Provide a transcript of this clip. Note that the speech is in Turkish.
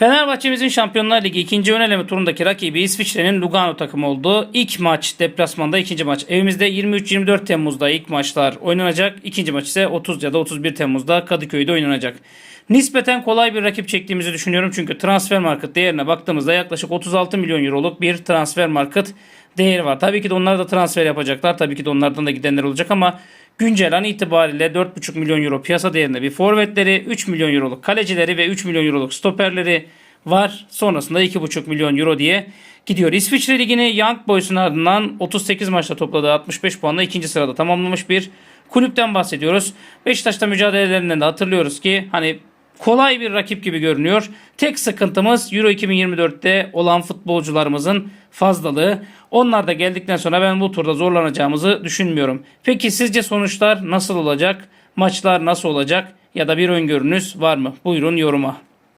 Fenerbahçe'mizin Şampiyonlar Ligi ikinci ön eleme turundaki rakibi İsviçre'nin Lugano takımı oldu. İlk maç deplasmanda ikinci maç. Evimizde 23-24 Temmuz'da ilk maçlar oynanacak. İkinci maç ise 30 ya da 31 Temmuz'da Kadıköy'de oynanacak. Nispeten kolay bir rakip çektiğimizi düşünüyorum. Çünkü transfer market değerine baktığımızda yaklaşık 36 milyon euroluk bir transfer market değeri var. Tabii ki de onlar da transfer yapacaklar. Tabii ki de onlardan da gidenler olacak ama güncel an itibariyle 4,5 milyon euro piyasa değerinde bir forvetleri, 3 milyon euroluk kalecileri ve 3 milyon euroluk stoperleri var. Sonrasında 2,5 milyon euro diye gidiyor. İsviçre Ligi'ni Young Boys'un ardından 38 maçta topladığı 65 puanla ikinci sırada tamamlamış bir kulüpten bahsediyoruz. Beşiktaş'ta mücadelelerinden de hatırlıyoruz ki hani kolay bir rakip gibi görünüyor. Tek sıkıntımız Euro 2024'te olan futbolcularımızın fazlalığı. Onlar da geldikten sonra ben bu turda zorlanacağımızı düşünmüyorum. Peki sizce sonuçlar nasıl olacak? Maçlar nasıl olacak? Ya da bir öngörünüz var mı? Buyurun yoruma.